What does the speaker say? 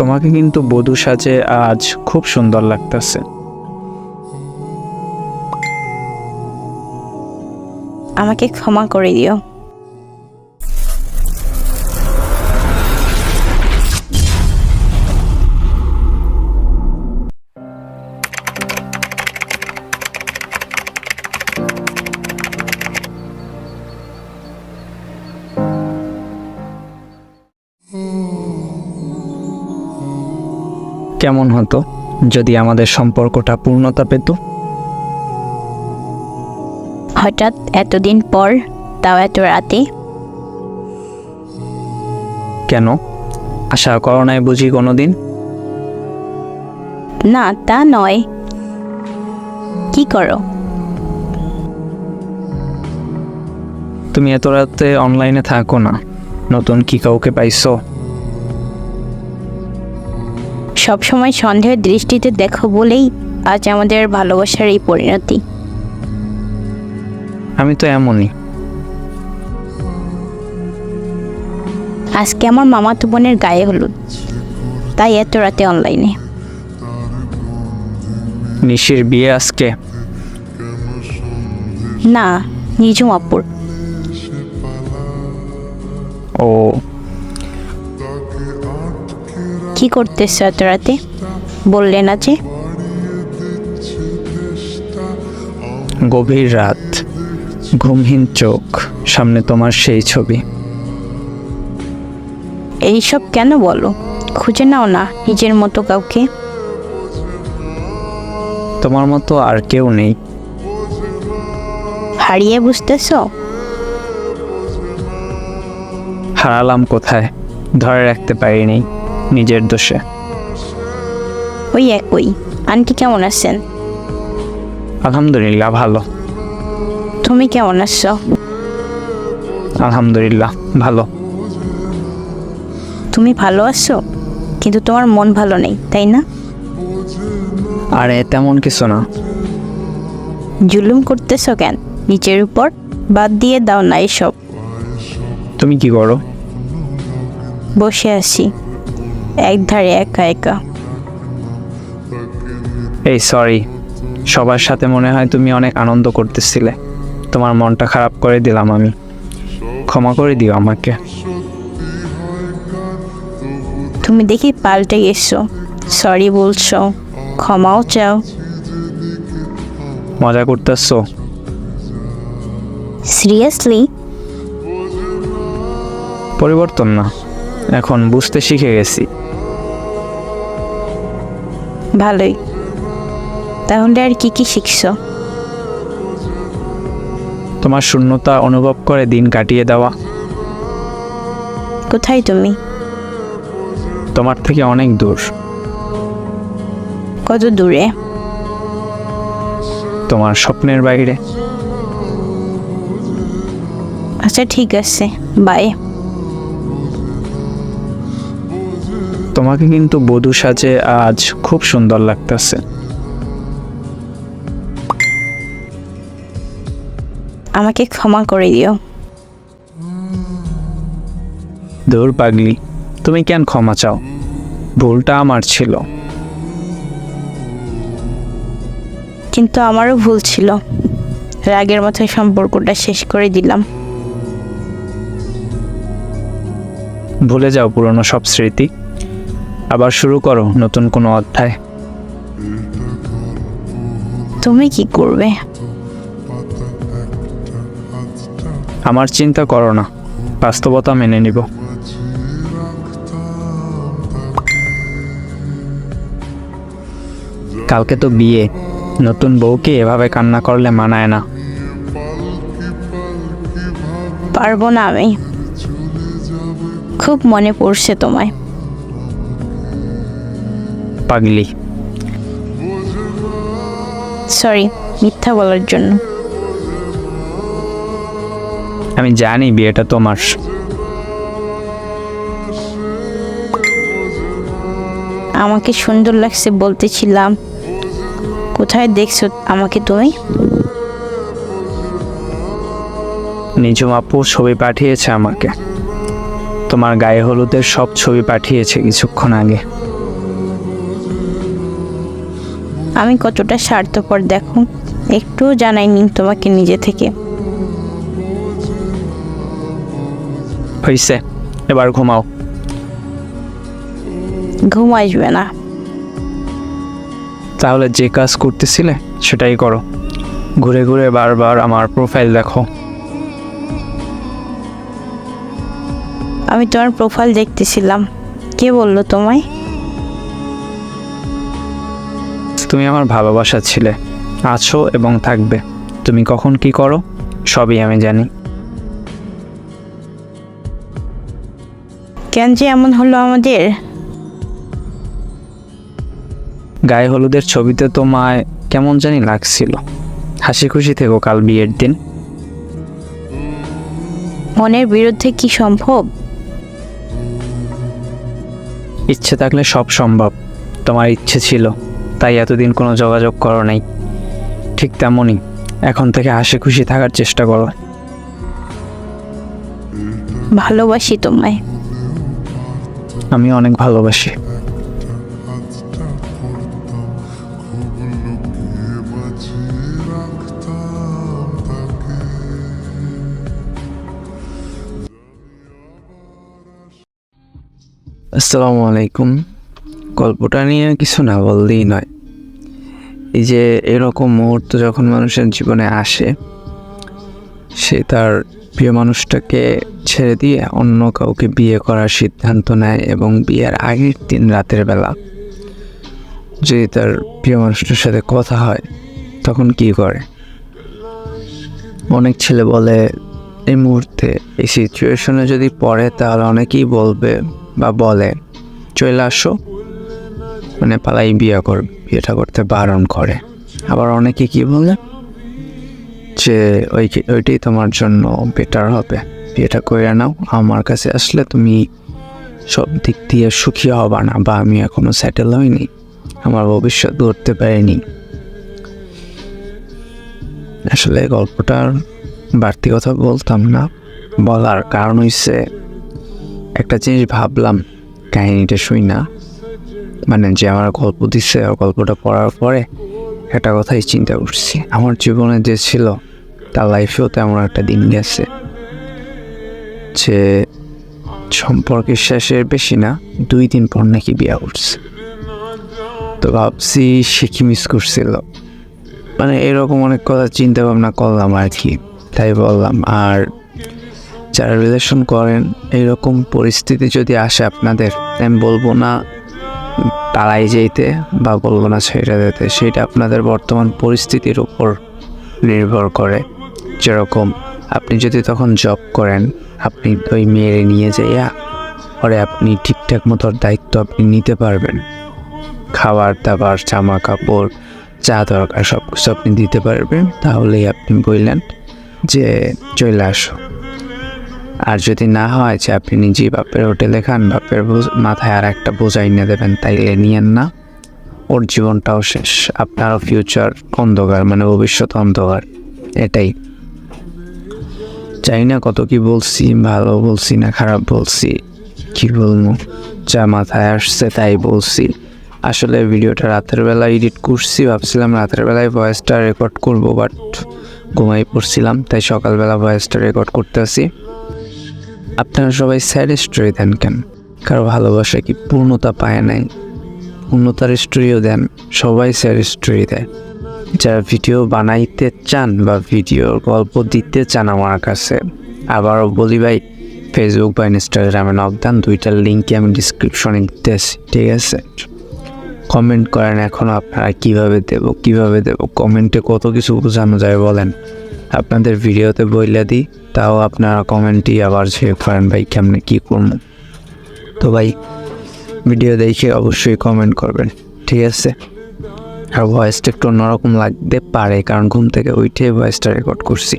তোমাকে কিন্তু বধূ সাজে আজ খুব সুন্দর লাগতেছে। আমাকে ক্ষমা করে দিও। কেমন হতো যদি আমাদের সম্পর্কটা পূর্ণতা পেত? হঠাৎ এতদিন পর তাও এত রাতে? কেন? আশা করো নাই বুঝি কোনোদিন? না তা নয়। কি করো? তুমি এত রাতে অনলাইনে থাকো না। নতুন কি কাউকে পাইছো? সবসময় সন্দেহের দৃষ্টিতে দেখো বলেই আজ আমাদের ভালোবাসার এই পরিণতি। আমি তো এমনই। আজকে আমার মামাতো বোনের গায়ে হলুদ। তাই এত রাতে অনলাইনে নিশির বিয়ে আজকে? না নিজুম আপুর। ও। কি করতেছো এত রাতে? বললে না যে। গভীর রাত ঘুমহীন চোখ সামনে তোমার সেই ছবি। এইসব কেন বলো? খুঁজে নাও না নিজের মতো কাউকে। তোমার মতো আর কেউ নেই। হারিয়ে বুঝতেছো? হারালাম কোথায়? ধরে রাখতে পারিনি। নিজের দোষে। ওই একই। আন্টি কেমন আছেন? আলহামদুলিল্লাহ ভালো। তুমি কেমন আছো? আলহামদুলিল্লাহ ভালো। তুমি ভালো আছো? কিন্তু তোমার মন ভালো নেই তাই না? আরে তেমন কিছু না। জুলুম করতেছো কেন? নিচের উপর বাদ দিয়ে দাও না এসব। তুমি কি করো? বসে আছি। এক ধারে একা একা। এই সরি সবার সাথে মনে হয় তুমি অনেক আনন্দ করতেছিলে। তোমার মনটা খারাপ করে দিলাম আমি। ক্ষমা করে দিও আমাকে। তুমি দেখি পাল্টে গেছো। সরি বলছো। ক্ষমাও চাও। মজা করতেছো? সিরিয়াসলি পরিবর্তন না। এখন বুঝতে শিখে গেছি। ভালোই। তাহলে আর কি কি শিখছো? তোমার শূন্যতা অনুভব করে দিন কাটিয়ে দেওয়া। কোথায় তুমি? তোমার থেকে অনেক দূর। কত দূরে? তোমার স্বপ্নের বাইরে। আচ্ছা ঠিক আছে। বাই তোমাকে কিন্তু বধূ সাজে আজ খুব সুন্দর লাগতেছে। আমাকে ক্ষমা করে দিও। দূর পাগলি তুমি কেন ক্ষমা চাও? ভুলটা আমার ছিল। কিন্তু আমারও ভুল ছিল। রাগের মাথায় সম্পর্কটা শেষ করে দিলাম। ভুলে যাও পুরনো সব স্মৃতি। আবার শুরু করো নতুন কোনো অধ্যায়। তুমি কি করবে? আমার চিন্তা করো না বাস্তবতা মেনে নিব। কালকে তো বিয়ে নতুন বউকে এভাবে কান্না করলে মানায় না। পারব না আমি। খুব মনে পড়ছে তোমায়। পাগলি। সরি মিথ্যা বলার জন্য। আমি জানি বিয়েটা তোমার। আমাকে সুন্দর লাগছে বলতেছিলাম। কোথায় দেখছ আমাকে তুমি? নিজম আপু ছবি পাঠিয়েছে আমাকে। তোমার গায়ে হলুদের সব ছবি পাঠিয়েছে কিছুক্ষণ আগে। আমি কতটা স্বার্থপর দেখো একটুও জানাইনি তোমাকে নিজে থেকে। হয়েছে এবার ঘুমাও। ঘুম আসবে না। তাহলে যে কাজ করতেছিলে সেটাই করো। ঘুরে ঘুরে বারবার আমার প্রোফাইল দেখো। আমি তোমার প্রোফাইল দেখতেছিলাম। কে বলল তোমায়? তুমি আমার ভালোবাসা ছিলে। আছো এবং থাকবে। তুমি কখন কি করো? সবই আমি জানি। কেন যে এমন হলো আমাদের? গায়ে হলুদের ছবিতে তোমায় কেমন জানি লাগছিল। হাসি খুশি থেকো কাল বিয়ের দিন। মনের বিরুদ্ধে কি সম্ভব? ইচ্ছে থাকলে সব সম্ভব। তোমার ইচ্ছে ছিল। তাই এতদিন কোনো যোগাযোগ করো নাই। ঠিক তেমনই এখন থেকে হাসি খুশি থাকার চেষ্টা করো। ভালোবাসি তোমায়। আমি অনেক ভালোবাসি। আসসালামু আলাইকুম। গল্পটা নিয়ে কিছু না বললেই নয়। এই যে এরকম মুহূর্ত যখন মানুষের জীবনে আসে, সে তার প্রিয় মানুষটাকে ছেড়ে দিয়ে অন্য কাউকে বিয়ে করার সিদ্ধান্ত নেয় এবং বিয়ের আগের দিন রাতের বেলা যদি তার প্রিয় মানুষটার সাথে কথা হয়, তখন কি করে? অনেক ছেলে বলে, এই মুহূর্তে এই সিচুয়েশনে যদি পড়ে, তাহলে অনেকেই বলবে বা বলে, চলে আসো। মানে পালাই বিয়ে কর, বিয়েটা করতে বারণ করে। আবার অনেকে কি বলে? যে ওই ওইটাই তোমার জন্য বেটার হবে। বিয়েটা করে নাও, আমার কাছে আসলে তুমি সব দিক দিয়ে সুখী হবা না, বা আমি এখনও সেটেল হইনি, আমার ভবিষ্যৎ গড়তে পারিনি। আসলে গল্পটার বাড়তি কথা বলতাম না, বলার কারণ হইছে একটা জিনিস ভাবলাম, কাহিনিটা শুই না। মানে যে আমার গল্প দিচ্ছে গল্পটা পড়ার পরে একটা কথাই চিন্তা করছি। আমার জীবনে যে ছিল, তার লাইফেও তেমন একটা দিন গেছে যে সম্পর্কের শেষের বেশি না, দুই দিন পর নাকি বিয়া করছে। তো ভাবছি সে কি মিস করছিল? মানে এরকম অনেক কথা চিন্তা ভাবনা করলাম আর কি, তাই বললাম। আর যারা রিলেশন করেন এইরকম পরিস্থিতি যদি আসে আপনাদের, আমি বলব না পালাই যেতে বা বলব না ছেড়ে দিতে সেটা আপনাদের বর্তমান পরিস্থিতির উপর নির্ভর করে। যেরকম আপনি যদি তখন জব করেন, আপনি ওই মেয়েরে নিয়ে যাইয়া পরে আপনি ঠিকঠাক মতো দায়িত্ব আপনি নিতে পারবেন। খাবার দাবার জামা কাপড় যা দরকার সব কিছু আপনি দিতে পারবেন। তাহলেই আপনি বললেন যে চলে আসো। আর যদি না হয় যে আপনি নিজেই বাপের হোটেলে খান, বাপের মাথায় আর একটা বোঝাই নিয়ে দেবেন, তাইলে নিয়েন না। ওর জীবনটাও শেষ। আপনারও ফিউচার অন্ধকার মানে ভবিষ্যৎ অন্ধকার। এটাই। চাই না কত কি বলছি, ভালো বলছি না খারাপ বলছি, কি বলব? যা মাথায় আসছে তাই বলছি। আসলে ভিডিওটা রাতের বেলা এডিট করছি, ভাবছিলাম রাতের বেলায় ভয়েসটা রেকর্ড করব বাট ঘুমাই পড়ছিলাম, তাই সকালবেলা ভয়েসটা রেকর্ড করতে আসি আপনারা সবাই স্যাড স্টোরি দেন কেন? কারও ভালোবাসা কি পূর্ণতা পায় নাই? পূর্ণতার স্টোরিও দেন, সবাই স্যাড স্টোরি দেয়। যারা ভিডিও বানাইতে চান বা ভিডিওর গল্প দিতে চান আমার কাছে, আবারও বলি ভাই ফেসবুক বা ইনস্টাগ্রামে নক দেন, দুইটার লিঙ্কে আমি ডিসক্রিপশনে দিতেছি, ঠিক আছে? কমেন্ট করেন এখন আপনারা কীভাবে দেব কীভাবে দেব? কমেন্টে কত কিছু বোঝানো যায় বলেন। আপনাদের ভিডিওতে বইলে দিই, তাও আপনারা কমেন্টই আবার সে করেন ভাই, কেমনে কী করব। তো ভাই ভিডিও দেখে অবশ্যই কমেন্ট করবেন, ঠিক আছে? আর ভয়েসটা একটু অন্যরকম লাগতে পারে, কারণ ঘুম থেকে উঠে ভয়েসটা রেকর্ড করছি।